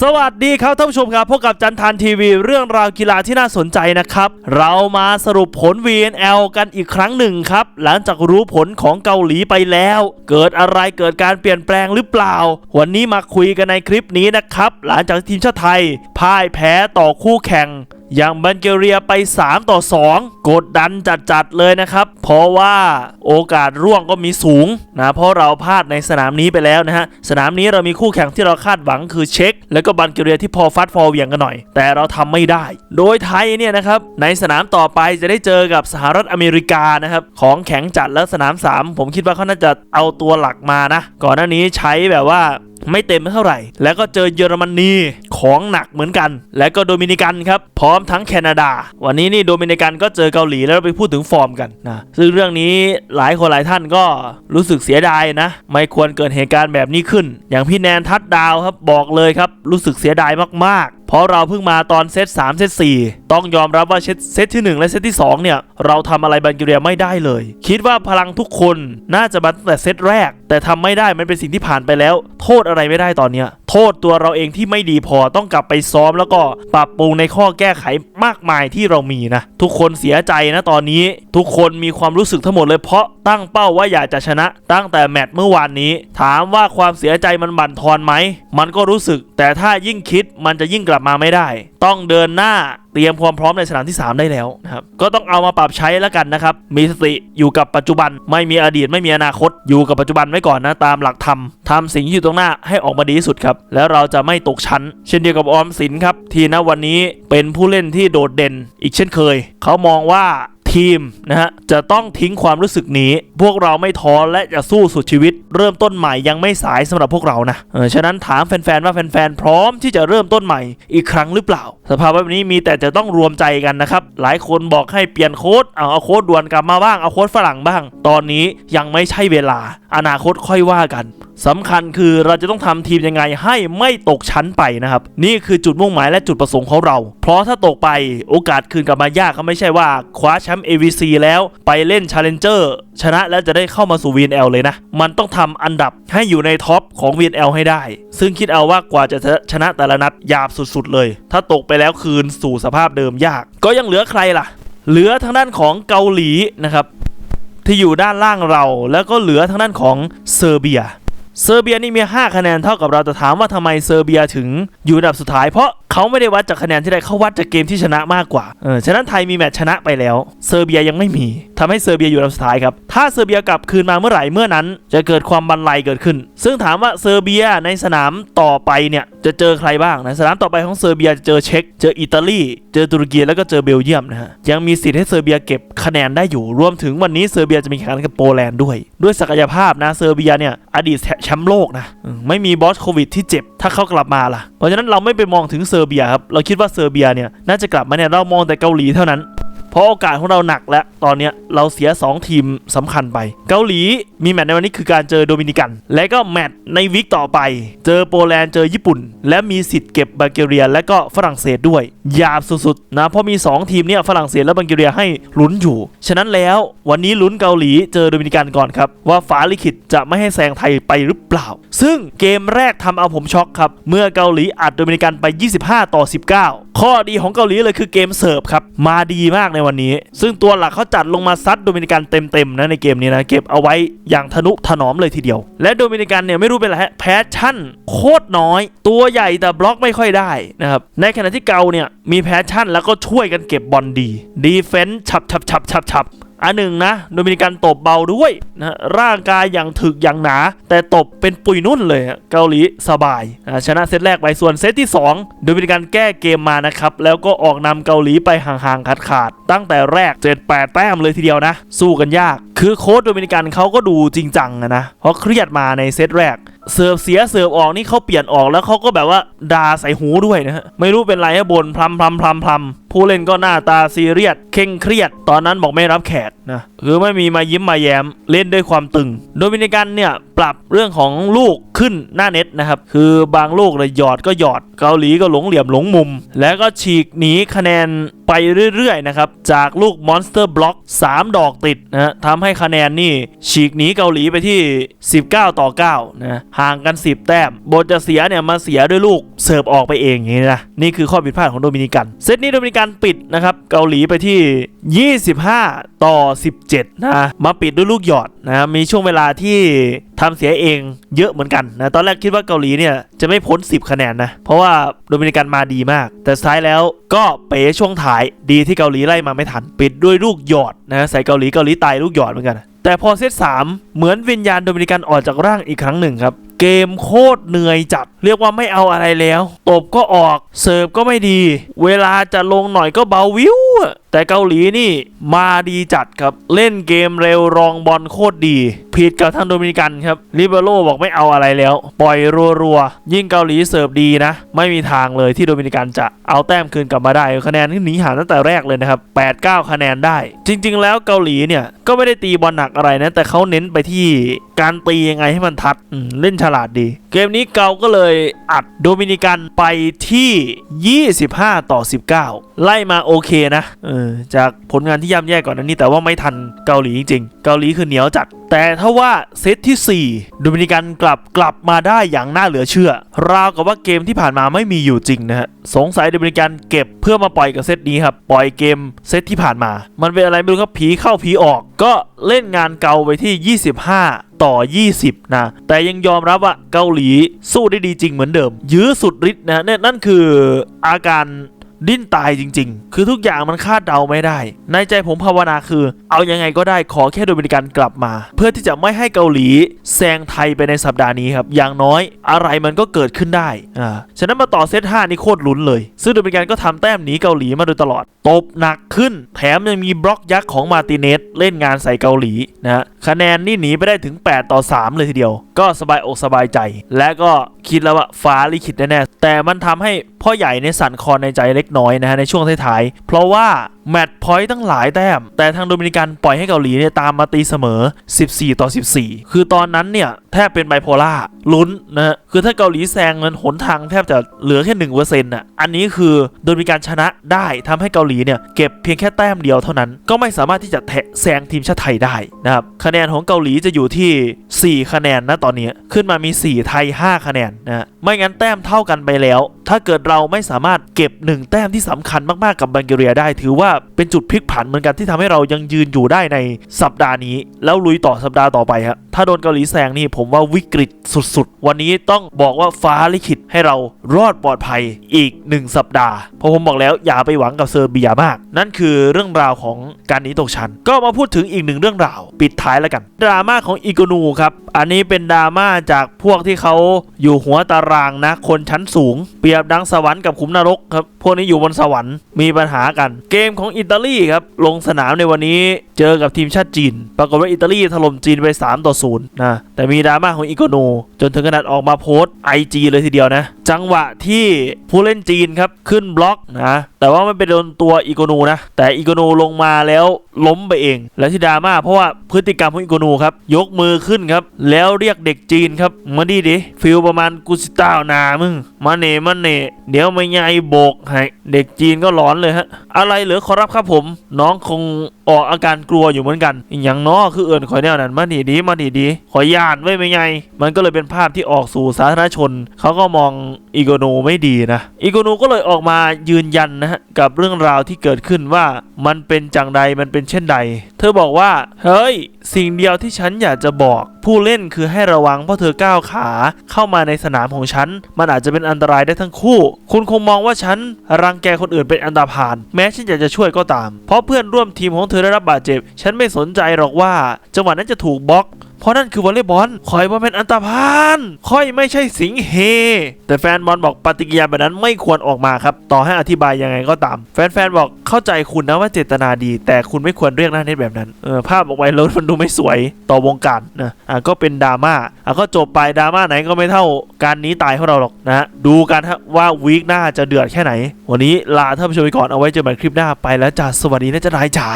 สวัสดีครับท่านผู้ชมครับพบกับจันทานทีวี เรื่องราวกีฬาที่น่าสนใจนะครับ เรามาสรุปผล VNL กันอีกครั้งหนึ่งครับ หลังจากรู้ผลของเกาหลีไปแล้ว เกิดอะไรเกิดการเปลี่ยนแปลงหรือเปล่า วันนี้มาคุยกันในคลิปนี้นะครับ หลังจากทีมชาติไทยพ่ายแพ้ต่อคู่แข่งอย่างบัลแกเรียไป 3 ต่อ 2 กดดันจัดๆเลยนะครับ เพราะว่าโอกาสร่วงก็มีสูงนะเพราะเราพลาดในสนามนี้ไปแล้วนะฮะสนามนี้เรามีคู่แข่งที่เราคาดหวังคือเช็กแล้วก็บัลแกเรียที่พอฟัดฟอเวียงกันหน่อย แต่เราทำไม่ได้ โดยไทยเนี่ยนะครับในสนามต่อไปจะได้เจอกับสหรัฐอเมริกานะครับของแข็งจัดแล้วสนาม 3 ผมคิดว่าเขาน่าจะเอาตัวหลักมานะ ก่อนหน้านี้ใช้แบบว่า ไม่เต็มเท่าไหร่ แล้วก็เจอเยอรมนีของหนักเหมือนกัน แล้วก็โดมินิกันครับ พร้อมทั้งแคนาดา วันนี้นี่โดมินิกันก็เจอเกาหลีแล้วเราไปพูดถึงฟอร์มกันนะ ซึ่งเรื่องนี้หลายคนหลายท่านก็รู้สึกเสียดายนะ ไม่ควรเกิดเหตุการณ์แบบนี้ขึ้น อย่างพี่แนนทัดดาวครับบอกเลยครับ รู้สึกเสียดายมาก เพราะเราเพิ่งมาตอนเซต3เซต4ต้องยอมรับว่าเซตเซตที่ 1 และเซตที่ 2 เนี่ย เราทำอะไรบัลแกเรียไม่ได้เลย คิดว่าพลังทุกคนน่าจะมาตั้งแต่เซตแรก แต่ทำไม่ได้มันเป็นสิ่งที่ผ่านไปแล้ว โทษอะไรไม่ได้ตอนเนี้ย โทษตัวเราเองที่ไม่ดีพอต้องกลับไปซ้อมแล้วก็ปรับปรุงในข้อแก้ไขมากมายที่เรามีนะ ทุกคนเสียใจนะตอนนี้ทุกคนมีความรู้สึกทั้งหมดเลยเพราะตั้งเป้าว่าอยากจะชนะ ตั้งแต่แมตช์เมื่อวานนี้ ถามว่าความเสียใจมันบั่นทอนไหม มันก็รู้สึก แต่ถ้ายิ่งคิดมันจะยิ่งกลับมาไม่ได้ ต้องเดินหน้าเตรียมความพร้อมในสนามที่ 3 ได้แล้วนะครับก็ต้องเอามาปรับใช้แล้วกันนะครับ มีสติอยู่กับปัจจุบัน ไม่มีอดีตไม่มีอนาคต อยู่กับปัจจุบันไว้ก่อนนะตามหลักธรรมทำสิ่งที่อยู่ตรงหน้าให้ออกมาดีที่สุดครับ แล้วเราจะไม่ตกชั้น เช่นเดียวกับออมสินครับ ที่ณวันนี้เป็นผู้เล่นที่โดดเด่น อีกเช่นเคย เขามองว่า ทีมนะฮะจะต้องทิ้งความรู้สึกนี้ พวกเราไม่ท้อและจะสู้สุดชีวิต เริ่มต้นใหม่ยังไม่สายสำหรับพวกเรานะเออฉะนั้นถามแฟนๆว่าแฟนๆพร้อมที่จะเริ่มต้นใหม่อีกครั้งหรือเปล่า สภาพแบบนี้มีแต่จะต้องรวมใจกันนะครับหลายคนบอกให้เปลี่ยนโค้ดเอาเอาโค้ดด่วนกลับมาบ้างเอาโค้ดฝรั่งบ้าง ตอนนี้ยังไม่ใช่เวลา อนาคตค่อยว่ากัน สำคัญคือเราจะต้องทำทีมยังไงให้ไม่ตกชั้นไปนะครับ นี่คือจุดมุ่งหมายและจุดประสงค์ของเรา เพราะถ้าตกไปโอกาสคืนกลับมายากเขาไม่ใช่ว่าคว้าแชมป์ AVC แล้วไปเล่น Challenger ชนะแล้วจะได้เข้ามาสู่ VNL เลยนะ มันต้องทำอันดับให้อยู่ในท็อปของ VNL ให้ได้ ซึ่งคิดเอาว่ากว่าจะชนะแต่ละนัดยาบสุดๆเลย ถ้าตกไปแล้วคืนสู่สภาพเดิมยาก ก็ยังเหลือใครล่ะ เหลือทางด้านของเกาหลีนะครับที่อยู่ด้านล่างเราแล้วก็เหลือทางด้านของเซอร์เบีย เซอร์เบียนี่มี 5 คะแนนเท่ากับเราแต่ถามว่าทำไมเซอร์เบียถึงอยู่อันดับสุดท้ายเพราะ เขาไม่ได้วัดจากคะแนนที่ได้เขาวัดจากเกมที่ชนะมากกว่าเออฉะนั้นไทยมีแมตช์ชนะไปแล้ว เซอร์เบียยังไม่มีทำให้เซอร์เบียอยู่อันดับสุดท้ายครับ ถ้าเซอร์เบียกลับคืนมาเมื่อไหร่เมื่อนั้น จะเกิดความบันไลเกิดขึ้น ซึ่งถามว่าเซอร์เบียในสนามต่อไปเนี่ยจะเจอใครบ้างในสนามต่อไปของเซอร์เบียจะเจอเช็กเจออิตาลีเจอตุรกีแล้วก็เจอเบลเยียมนะฮะยังมีสิทธิ์ให้เซอร์เบียเก็บคะแนนได้อยู่รวมถึงวันนี้เซอร์เบียจะมีแข่งขันกับโปแลนด์ด้วย ด้วยศักยภาพนะเซอร์เบียเนี่ยอดีตแชมป์โลกนะไม่มีบอสโควิดที่เจ็บถ้าเขากลับมาล่ะเพราะฉะนั้นเราไม่ไปมองถึงเซอร์เบียครับเราคิดว่าเซอร์เบียเนี่ยน่าจะกลับมาเนี่ยเรามองแต่เกาหลีเท่านั้น เพราะโอกาสของเราหนักแล้ว ตอนเนี้ยเราเสีย 2 ทีมสำคัญไป เกาหลีมีแมตช์ในวันนี้คือการเจอโดมินิกัน และก็แมตช์ในวิกต่อไป เจอโปแลนด์เจอญี่ปุ่น และมีสิทธิ์เก็บบัลแกเรีย และก็ฝรั่งเศสด้วยหยาบสุดๆนะเพราะมี 2 ทีมเนี่ยฝรั่งเศสและบัลแกเรียให้ลุ้นอยู่ ฉะนั้นแล้ววันนี้ลุ้นเกาหลีเจอโดมินิกันก่อนครับว่าฟ้าลิขิตจะไม่ให้แซงไทยไปหรือเปล่า ซึ่งเกมแรกทำเอาผมช็อกครับเมื่อเกาหลีอัดโดมินิกันไป 25 ต่อ 19ข้อดีของเกาหลีเลยคือเกมเสิร์ฟครับ มาดีมากในวันนี้ ซึ่งตัวหลักเขาจัดลงมาซัดโดมินิกันเต็มๆนะในเกมนี้นะ เก็บเอาไว้อย่างทนุถนอมเลยทีเดียว และโดมินิกันเนี่ยไม่รู้เป็นอะไรฮะแพชชั่น โคตรน้อย ตัวใหญ่แต่บล็อกไม่ค่อยได้นะครับในขณะที่เกาเนี่ยมีแพชชั่นแล้วก็ช่วยกันเก็บบอลดีดีเฟนส์ฉับฉับฉับฉับฉับ อันหนึ่งนะโดมินิกันตบเบาด้วยนะร่างกายอย่างถึกอย่างหนา แต่ตบเป็นปุยนุ่นเลยเกาหลีสบายชนะเซตแรกไปส่วนเซตที่ 2 โดมินิกันแก้เกมมานะครับแล้วก็ออกนำเกาหลีไปห่างๆขาดๆตั้งแต่แรก 7-8 แต้มเลยทีเดียวนะ สู้กันยาก คือโค้ชโดมินิกันเขาก็ดูจริงจังนะเพราะเครียดมาในเซตแรกเสิร์ฟเสียเสิร์ฟออกนี่เขาเปลี่ยนออกแล้วเขาก็แบบว่าด่าใส่หูด้วยนะฮะไม่รู้เป็นไรฮะบนพลัมพลัมพลัมพลัมผู้เล่นก็หน้าตาซีเรียสเคร่งเครียด ตอนนั้นบอกไม่รับแขกนะคือไม่มีมายิ้มมาแย้มเล่นด้วยความตึง โดมินิกันเนี่ยปรับเรื่องของลูกขึ้นหน้าเน็ตนะครับคือบางลูกเลยหยอดก็หยอดเกาหลีก็หลงเหลี่ยมหลงมุม แล้วก็ฉีกหนีคะแนนไปเรื่อยๆนะครับจากลูกมอนสเตอร์บล็อก3 ดอกติดนะฮะทำให้คะแนนนี่ฉีกหนีเกาหลีไปที่ 19 ต่อ 9 นะห่างกัน 10 แต้ม บทจะเสียเนี่ยมาเสียด้วยลูกเสิร์ฟออกไปเองอย่างนี้นะ นี่คือข้อผิดพลาดของโดมินิกัน เซตนี้โดมินิกันปิดนะครับ เกาหลีไปที่ 25 ต่อ 17 นะ มาปิดด้วยลูกหยอดนะ มีช่วงเวลาที่ทำเสียเองเยอะเหมือนกันนะ ตอนแรกคิดว่าเกาหลีเนี่ยจะไม่พ้น 10 คะแนนนะ เพราะว่าโดมินิกันมาดีมาก แต่ท้ายแล้วก็เป๋ช่วงถ่ายดีที่เกาหลีไล่มาไม่ทัน ปิดด้วยลูกหยอดนะ ใส่เกาหลีเกาหลีตายลูกหยอดเหมือนกัน แต่พอเซต3เหมือนวิญญาณโดมินิกันออกจากร่างอีกครั้งหนึ่งครับ เกมโคตรเหนื่อยจัด เรียกว่าไม่เอาอะไรแล้วตบก็ออก เสิร์ฟก็ไม่ดี เวลาจะลงหน่อยก็เบาวิวแต่เกาหลีนี่มาดีจัดครับ เล่นเกมเร็วรองบอลโคตรดี ผิดกับทางโดมินิกันครับลิเบโรบอกไม่เอาอะไรแล้ว ปล่อยรัวๆ ยิ่งเกาหลีเสิร์ฟดีนะ ไม่มีทางเลยที่โดมินิกันจะเอาแต้มคืนกลับมาได้ คะแนนที่หนีห่างตั้งแต่แรกเลยนะครับ 8-9 คะแนนได้ จริง ๆ แล้วเกาหลีเนี่ยก็ไม่ได้ตีบอลหนักอะไรนะแต่เขาเน้นไปที่การตียังไงให้มันทัดเล่นฉลาดดี เกมนี้เกาก็เลยอัดโดมินิกันไปที่ 25 ต่อ 19 ไล่มาโอเคนะเออจากผลงานที่ย่ำแย่ก่อนนั้นนี่แต่ว่าไม่ทันเกาหลีจริงๆ เกาหลีคือเหนียวจัด แต่ถ้าว่าเซตที่4โดมินิกันกลับกลับมาได้อย่างน่าเหลือเชื่อ ราวกับว่าเกมที่ผ่านมาไม่มีอยู่จริงนะฮะ สงสัยโดมินิกันเก็บเพื่อมาปล่อยกับเซตนี้ครับ ปล่อยเกมเซตที่ผ่านมา มันเป็นอะไรไม่รู้ครับผีเข้าผีออก ก็เล่นงานเกาไปที่ 25ต่อ 20 นะ แต่ยังยอมรับว่าเกาหลีสู้ได้ดีจริงเหมือนเดิม ยื้อสุดฤทธิ์นะเนี่ยนั่นคืออาการ ดิ้นตายจริง ๆ คือทุกอย่างมันคาดเดาไม่ได้ ในใจผมภาวนาคือ เอายังไงก็ได้ขอแค่โดมินิกันกลับมา เพื่อที่จะไม่ให้เกาหลีแซงไทยไปในสัปดาห์นี้ครับ อย่างน้อยอะไรมันก็เกิดขึ้นได้ อ่า ฉะนั้นมาต่อเซต5นี่โคตรลุ้นเลย ซึ่งโดมินิกันก็ทำแต้มหนีเกาหลีมาโดยตลอด ตบหนักขึ้น แถมยังมีบล็อกยักษ์ของมาติเนสเล่นงานใส่เกาหลีนะฮะ คะแนนนี่หนีไปได้ถึง 8 ต่อ 3 เลยทีเดียว ก็สบายอกสบายใจ และก็คิดแล้วว่าฟ้าลิขิตแน่ๆแต่มันทำให้พ่อใหญ่ในสั่นคลอนในใจเล็กน้อยนะฮะในช่วงท้ายๆเพราะว่าแมตช์พอยต์ตั้งหลายแต้ม แต่ทางโดมินิกันปล่อยให้เกาหลีเนี่ยตามมาตีเสมอ 14 ต่อ 14 คือตอนนั้นเนี่ย แทบเป็นไบโพล่าลุ้นนะคือถ้าเกาหลีแซงเงินหนทางแทบจะเหลือแค่1%อน่ะอันนี้คือโดมินิกันชนะได้ทำให้เกาหลีเนี่ย เก็บเพียงแค่แต้มเดียวเท่านั้น ก็ไม่สามารถที่จะแทะแซงทีมชาติไทยได้นะครับคะแนนของเกาหลีจะอยู่ที่ 4 คะแนนนะตอนนี้ขึ้นมามี 4 ไทย 5 คะแนนนะไม่งั้นแต้มเท่ากันไปแล้ว ถ้าเกิดเราไม่สามารถเก็บ 1 แต้มที่สำคัญมากๆกับบังเกเรียได้ถือว่าเป็นจุดพลิกผันเหมือนกันที่ทำให้เรายังยืนอยู่ได้ในสัปดาห์นี้ แล้วลุยต่อสัปดาห์ต่อไปครับถ้าโดนเกาหลีแซงนี่ผมว่าวิกฤตสุดๆ วันนี้ต้องบอกว่าฟ้าลิขิตให้เรารอดปลอดภัยอีก 1 สัปดาห์เพราะผมบอกแล้วอย่าไปหวังกับเซอร์เบียมาก นั่นคือเรื่องราวของการหนีตกชั้นก็มาพูดถึงอีกหนึ่งเรื่องราว ปิดท้ายแล้วกัน ดราม่าของอีกนูครับอันนี้เป็นดราม่าจากพวกที่เขาอยู่หัวตารางนะ คนชั้นสูง เปรียบดังสวรรค์กับขุมนรกครับพวกนี้อยู่บนสวรรค์มีปัญหากันเกมของอิตาลีครับ ลงสนามในวันนี้เจอกับทีมชาติจีน ปรากฏว่าอิตาลีถล่มจีนไป 3 ต่อ0นะแต่มีดราม่าของอีโกโน จนถึงขนาดออกมาโพสต์ไอจีเลยทีเดียวนะ จังหวะที่ผู้เล่นจีนครับขึ้นบล็อกนะแต่ว่าไม่ไปโดนตัวอีโกโนนะ แต่อีโกโนลงมาแล้วล้มไปเอง แล้วที่ดราม่าเพราะว่าพฤติกรรมของอีโกโนครับยกมือขึ้นครับแล้วเรียกเด็กจีนครับมาดีดิฟิลประมาณกุสิต้านามึงมาเน่มาเน่เดี๋ยวไม่ไงโบกให้เด็กจีนก็ร้อนเลยฮะอะไรเหรออรับครับผม น้องคงออกอาการกลัวอยู่เหมือนกันอย่างน้อคือเอิญคอยแนวนั้นมาดีดีมาดีดีขอยย่านไว้ไม่ไง มันก็เลยเป็นภาพที่ออกสู่สาธารณชน เขาก็มองอีโกนูไม่ดีนะอีโกนูก็เลยออกมายืนยันนะฮะกับเรื่องราวที่เกิดขึ้นว่ามันเป็นจังใดมันเป็นเช่นใด เธอบอกว่า เฮ้ยสิ่งเดียวที่ฉันอยากจะบอก ผู้เล่นคือให้ระวังเพราะเธอก้าวขาเข้ามาในสนามของฉัน มันอาจจะเป็นอันตรายได้ทั้งคู่ คุณคงมองว่าฉันรังแกคนอื่นเป็นอันตรพาน แม้ฉันอยากจะช่วยก็ตาม เพราะเพื่อนร่วมทีมของเธอได้รับบาดเจ็บ ฉันไม่สนใจหรอกว่า จังหวะนั้นจะถูกบล็อก เพราะนั่นคือวอลเลย์บอลคอยว่าเป็นอันตรพานค่อยไม่ใช่สิงเฮ แต่แฟนบอลบอกปฏิกิริยาแบบนั้นไม่ควรออกมาครับ ต่อให้อธิบายยังไงก็ตาม แฟนๆบอกเข้าใจคุณนะว่าเจตนาดี แต่คุณไม่ควรเรียกหน้าเน็ตแบบนั้นเออภาพออกไปแล้วมันดูไม่สวยต่อวงการนะอะก็เป็นดราม่าอะก็จบไปดราม่าไหนก็ไม่เท่าการนี้ตายของเราหรอกนะดูกันฮะว่าวีคหน้าจะเดือดแค่ไหน วันนี้ลาท่านผู้ชมไปก่อนเอาไว้เจอกันคลิปหน้าไปแล้วจ้าสวัสดีนะจ๊ะนายจ๋า